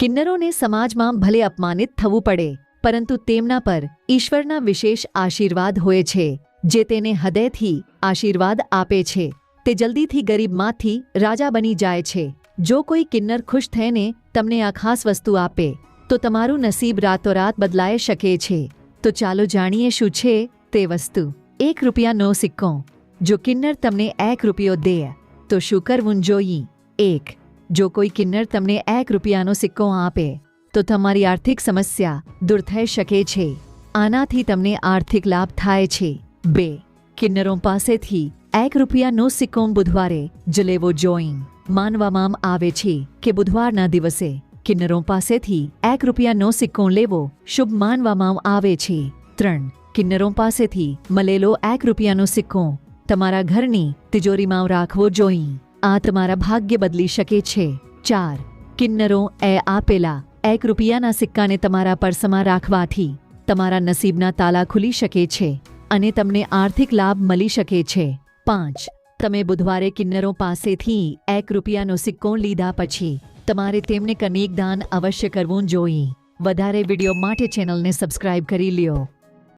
કિન્નરોને સમાજમાં ભલે અપમાનિત થવું પડે, પરંતુ તેમના પર ઈશ્વરના વિશેષ આશીર્વાદ હોય છે, જે તેને હૃદયથી આશીર્વાદ આપે છે. તે જલ્દીથી ગરીબમાંથી રાજા બની જાય છે. જો કોઈ કિન્નર ખુશ થઈને તમને આ ખાસ વસ્તુ આપે, તો તમારું નસીબ રાતોરાત બદલાઈ શકે છે. તો ચાલો જાણીએ શું છે તે વસ્તુ. એક રૂપિયાનો સિક્કો. જો કિન્નર તમને એક રૂપિયો દે, તો શું કરવું જોઈએ? એક જો કોઈ કિન્નર તમને એક રૂપિયાનો સિક્કો આપે, તો તમારી આર્થિક સમસ્યા દૂર થઈ શકે છે. આનાથી તમને આર્થિક લાભ થાય છે. બે, કિન્નરો પાસેથી એક રૂપિયાનો સિક્કો બુધવારે જ લેવો જોઈન માનવામાં આવે છે કે બુધવારના દિવસે કિન્નરો પાસેથી એક રૂપિયાનો સિક્કો લેવો શુભ માનવામાં આવે છે. ત્રણ, કિન્નરો પાસેથી મળેલો એક રૂપિયાનો સિક્કો તમારા ઘરની તિજોરીમાં રાખવો જોઈએ આ તમારા ભાગ્ય બદલી શકે છે. ચાર, કિન્નરો એ આપેલા એક રૂપિયાના સિક્કાને તમારા પર્સમાં રાખવાથી, તમારા નસીબના તાલા ખુલી શકે છે અને તમને આર્થિક લાભ મળી શકે છે. પાંચ, તમે બુધવારે કિન્નરો પાસેથી એક રૂપિયાનો સિક્કો લીધા પછી, તમારે તેમને કનેક દાન અવશ્ય કરવું જોઈએ. વધારે વીડિયો માટે ચેનલને સબસ્ક્રાઇબ કરી લ્યો.